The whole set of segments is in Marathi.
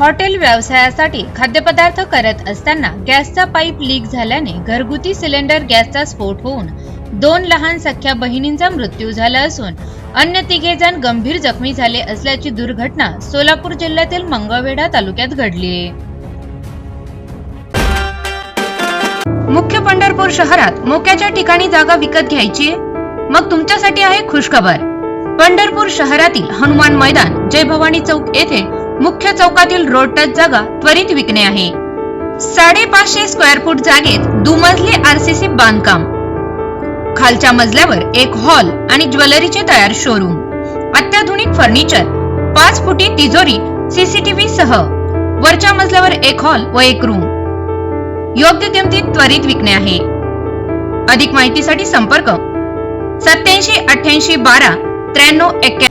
हॉटेल व्यवसायासाठी खाद्यपदार्थ करत असताना गॅसचा पाईप लीक झाल्याने घरगुती सिलेंडर गॅसचा स्फोट होऊन दोन लहान सख्या बहिणींचा मृत्यू झाला असून अन्य तिघे जण गंभीर जखमी झाले असल्याची दुर्घटना सोलापूर जिल्ह्यातील मंगळवेढा तालुक्यात घडली आहे. मुख्य पंढरपूर शहरात मोक्याच्या ठिकाणी जागा विकत घ्यायची मग तुमच्यासाठी आहे खुशखबर. पंढरपूर शहरातील हनुमान मैदान जय भवानी चौक येथे मुख्य चौकातील रोड टच जागा त्वरित विकणे आहे. साडेपाचशे स्क्वेअर फूट जागेत दुमजली आरसीसी बांधकाम. खालच्या मजल्यावर एक हॉल आणि ज्वेलरीचे तयार शोरूम अत्याधुनिक फर्निचर पाच फुटी तिजोरी सीसीटीव्ही सह. वरच्या मजल्यावर एक हॉल व एक रूम योग्य किमतीत त्वरित विकणे आहे. अधिक माहितीसाठी संपर्क. सत्याऐंशी अठ्ठ्याऐंशी बारा त्र्याण्णव एक्क्या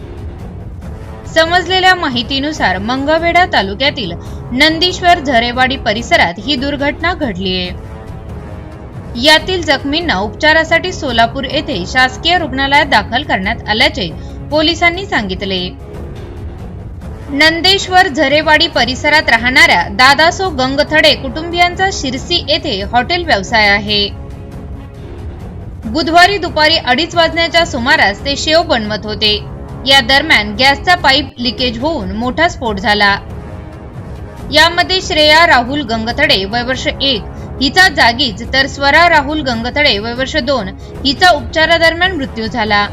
समजलेल्या माहितीनुसार मंगवेढा तालुक्यातील नंदीश्वर झरेवाडी परिसरात ही दुर्घटना घडली आहे. यातील जखमींना उपचारासाठी सोलापूर येथे शासकीय रुग्णालयात दाखल करण्यात आल्याचे पोलिसांनी सांगितले. नंदेश्वर झरेवाडी परिसरात राहणाऱ्या दादासो गंगथडे कुटुंबियांचा शिरसी येथे हॉटेल व्यवसाय आहे. बुधवारी दुपारी अडीच वाजण्याच्या सुमारास ते शेव बनवत होते. या दरम्यान गॅसचा पाईप लिकेज होऊन मोठा स्फोट झाला. यामध्ये श्रेया राहुल गंगथडे वय वर्ष एक हिचा जागीच तर स्वरा राहुल गंगथडे वय वर्ष दोन हिचा उपचारादरम्यान मृत्यू झाला.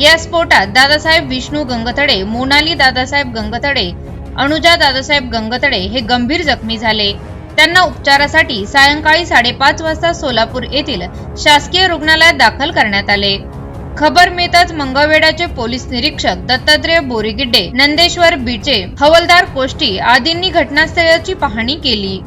या स्फोटात दादासाहेब विष्णू गंगथडे मोनाली दादासाहेब गंगथडे अनुजा दादासाहेब गंगथडे हे गंभीर जखमी झाले. त्यांना उपचारासाठी सायंकाळी साडेपाच वाजता सोलापूर येथील शासकीय रुग्णालयात दाखल करण्यात आले. खबर मिळताच मंगळवेढाचे पोलीस निरीक्षक दत्तात्रय बोरीगिड्डे नंदेश्वर बीचे हवलदार कोष्टी आदींनी घटनास्थळाची पाहणी केली.